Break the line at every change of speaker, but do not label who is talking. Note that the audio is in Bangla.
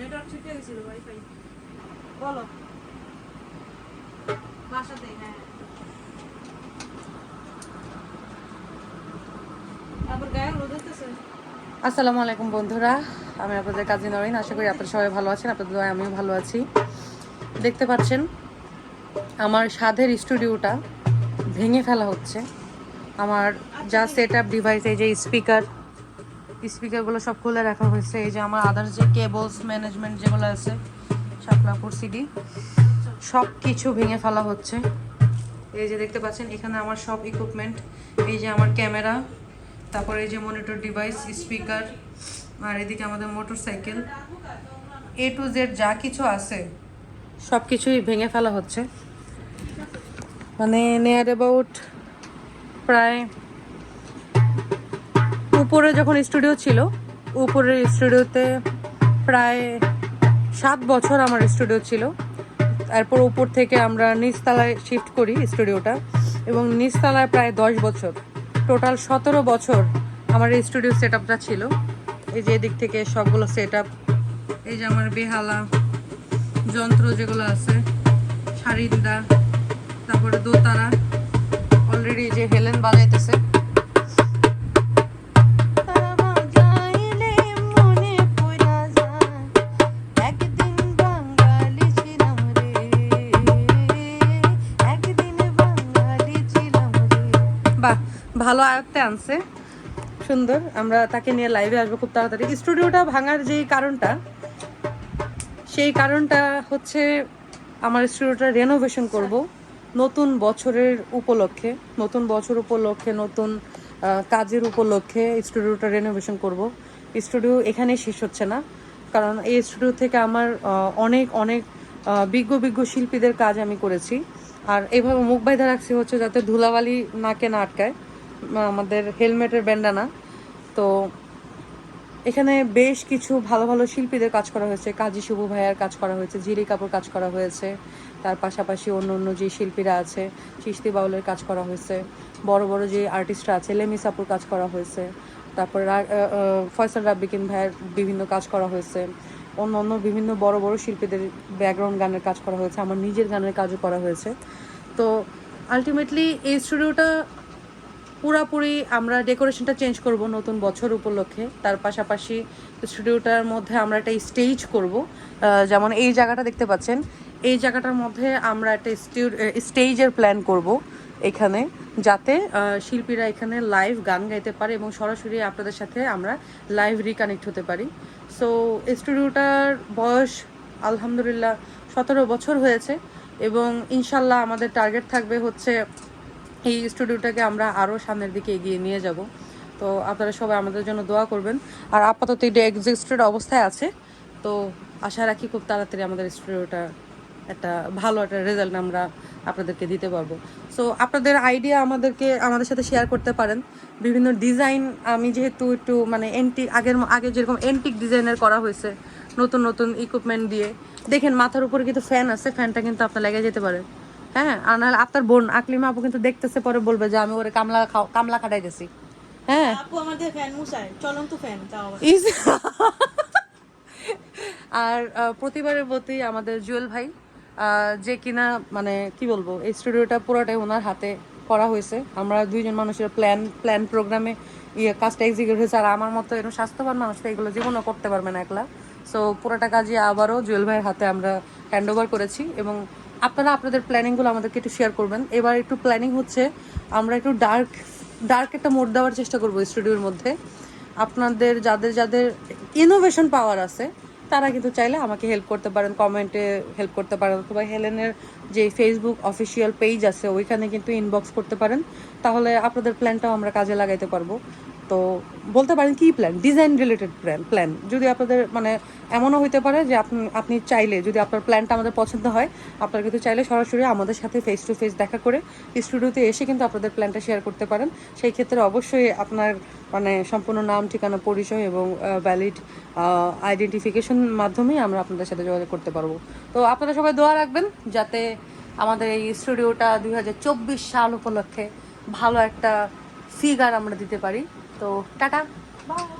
নেটওয়ার্ক ছুটে গেছিল ওয়াইফাই বলো। বাসাতে হ্যাঁ।
আসসালামু আলাইকুম বন্ধুরা। আমি আপনাদের কাজী নরিন আশা করি আপনারা সবাই ভালো আছেন আপনাদের দোয়ায় আমিও ভালো আছি। দেখতে পাচ্ছেন আমার সাধের স্টুডিওটা ভেঙে ফেলা হচ্ছে। আমার যা সেট আপ ডিভাইস এই যে স্পিকার স্পিকারগুলো সব খুলে রাখা হয়েছে। এই যে আমার আদার্স যে কেবলস ম্যানেজমেন্ট যেগুলো আছে, শাপলাপুর সিডি সব কিছু ভেঙে ফেলা হচ্ছে। এই যে দেখতে পাচ্ছেন, এখানে আমার সব ইকুইপমেন্ট এই যে আমার ক্যামেরা তারপরে এই যে মনিটর ডিভাইস স্পিকার আর এদিকে আমাদের motor cycle A to Z যা কিছু আছে সব কিছুই ভেঙে ফেলা হচ্ছে। মানে নিয়ার অ্যাবাউট প্রায় উপরে যখন স্টুডিও ছিল, উপরের স্টুডিওতে প্রায় সাত বছর আমার স্টুডিও ছিল। তারপর উপর থেকে আমরা নিচতলায় শিফট করি স্টুডিওটা এবং নিচতলায় প্রায় দশ বছর টোটাল সতেরো বছর আমার স্টুডিও সেট আপটা ছিল। এই যে এদিক থেকে সবগুলো সেট আপ এই যে আমার বেহালা যন্ত্র যেগুলো আছে, সারিন্দা, তারপরে দোতারা অলরেডি যে হেলেন বাজাইতেছে। ভালো আয়ত্তে আনছে। সুন্দর, আমরা তাকে নিয়ে লাইভে আসব খুব তাড়াতাড়ি। স্টুডিওটা ভাঙার যেই কারণটা, সেই কারণটা হচ্ছে আমার স্টুডিওটা রেনোভেশন করব নতুন বছরের উপলক্ষে, নতুন বছর উপলক্ষে, নতুন কাজের উপলক্ষে স্টুডিওটা রেনোভেশন করব। স্টুডিও এখানেই শেষ হচ্ছে না, কারণ এই স্টুডিও থেকে আমার অনেক অনেক বিজ্ঞ বিজ্ঞ শিল্পীদের কাজ আমি করেছি। আর এইভাবে মুখ বাইধা রাখছি হচ্ছে যাতে ধুলাবালি নাকে না আটকায়। আমাদের হেলমেটের ব্যান্ডানা। তো এখানে বেশ কিছু ভালো ভালো শিল্পীদের কাজ করা হয়েছে। কাজী শুভ ভাইয়ার কাজ করা হয়েছে, জিরি কাপুর কাজ করা হয়েছে, তার পাশাপাশি অন্য অন্য যে শিল্পীরা আছে চিস্তি বাউলের কাজ করা হয়েছে, বড় বড় যে আর্টিস্টরা আছে, লেমি সাপুর কাজ করা হয়েছে, তারপর ফয়সাল রাব্বিকিন ভাইয়ের বিভিন্ন কাজ করা হয়েছে, অন্য অন্য বিভিন্ন বড় বড় শিল্পীদের ব্যাকগ্রাউন্ড গানের কাজ করা হয়েছে, আমার নিজের গানের কাজও করা হয়েছে। তো আলটিমেটলি এই স্টুডিওটা পুরাপুরি আমরা ডেকোরেশনটা চেঞ্জ করব নতুন বছর উপলক্ষে। তার পাশাপাশি স্টুডিওটার মধ্যে আমরা একটা স্টেজ করব। যেমন এই জায়গাটা দেখতে পাচ্ছেন। এই জায়গাটার মধ্যে আমরা একটা স্টেজের প্ল্যান করব এখানে, যাতে শিল্পীরা এখানে লাইভ গান গাইতে পারে এবং সরাসরি আপনাদের সাথে আমরা লাইভ রিকানেক্ট হতে পারি। সো স্টুডিওটার বয়স আলহামদুলিল্লাহ সতেরো বছর হয়েছে এবং ইনশাল্লাহ আমাদের টার্গেট থাকবে হচ্ছে এই স্টুডিওটাকে আমরা আরও সামনের দিকে এগিয়ে নিয়ে যাব। তো আপনারা সবাই আমাদের জন্য দোয়া করবেন। আর আপাতত এটা এক্সিস্টেড অবস্থায় আছে। তো আশা রাখি খুব তাড়াতাড়ি আমাদের স্টুডিওটা একটা ভালো একটা রেজাল্ট আমরা আপনাদেরকে দিতে পারব। সো আপনাদের আইডিয়া আমাদেরকে, আমাদের সাথে শেয়ার করতে পারেন। বিভিন্ন ডিজাইন আমি যেহেতু একটু মানে এন্টিক আগের আগে যেরকম এন্টিক ডিজাইনের করা হয়েছে, নতুন নতুন ইকুইপমেন্ট দিয়ে। দেখেন মাথার উপরে কিন্তু ফ্যান আছে ফ্যানটা কিন্তু আপনার লেগে যেতে পারে। হ্যাঁ? আর নাহলে আপনার বোন আকলিমা আপু কিন্তু দেখতেছে পরে বলবে যে আমি ওরে কামলা খাও কামলা খাটাই গেছি হ্যাঁ?
আপু আমাদের ফ্যান মুসাই চলন্ত ফ্যান
আর প্রতিবারের প্রতি আমাদের জুয়েল ভাই যে কিনা মানে কি বলব এই স্টুডিওটা পুরোটাই ওনার হাতে করা হয়েছে। আমরা দুইজন মানুষের প্ল্যান প্ল্যান প্রোগ্রামে ইয়ে কাজটা এক্সিকিউট হয়েছে। আর আমার মতো এরকম স্বাস্থ্যবান মানুষ এগুলো জীবনও করতে পারবে না একলা। সো পুরোটা কাজই আবারও জুয়েল ভাইয়ের হাতে আমরা হ্যান্ড ওভার করেছি এবং আপনারা আপনাদের প্ল্যানিংগুলো আমাদেরকে একটু শেয়ার করবেন। এবার একটু প্ল্যানিং হচ্ছে, আমরা একটু ডার্ক ডার্ক একটা মোড দেওয়ার চেষ্টা করব স্টুডিওর মধ্যে। আপনাদের, যাদের যাদের ইনোভেশন পাওয়ার আছে, তারা কিন্তু চাইলে আমাকে হেল্প করতে পারেন কমেন্টে হেল্প করতে পারেন, অথবা হেলেনের যে ফেসবুক অফিসিয়াল পেজ আছে, ওইখানে কিন্তু ইনবক্স করতে পারেন। তাহলে আপনাদের প্ল্যানটাও আমরা কাজে লাগাইতে পারব। তো বলতে পারেন কি plan design related plan plan যদি আপনাদের মানে এমনও হইতে পারে যে আপনি আপনি চাইলে, যদি আপনার প্ল্যানটা আমাদের পছন্দ হয়, আপনারা কিন্তু চাইলে সরাসরি আমাদের সাথে ফেস টু ফেস দেখা করে স্টুডিওতে এসে কিন্তু আপনাদের প্ল্যানটা শেয়ার করতে পারেন। সেই ক্ষেত্রে অবশ্যই আপনার মানে সম্পূর্ণ নাম, ঠিকানা, পরিচয় এবং ভ্যালিড আইডেন্টিফিকেশন মাধ্যমেই আমরা আপনাদের সাথে যোগাযোগ করতে পারব। তো আপনারা সবাই দোয়া রাখবেন যাতে আমাদের এই স্টুডিওটা দু হাজার চব্বিশ সাল উপলক্ষে ভালো একটা ফিগার আমরা দিতে পারি। তো টাটা। বাই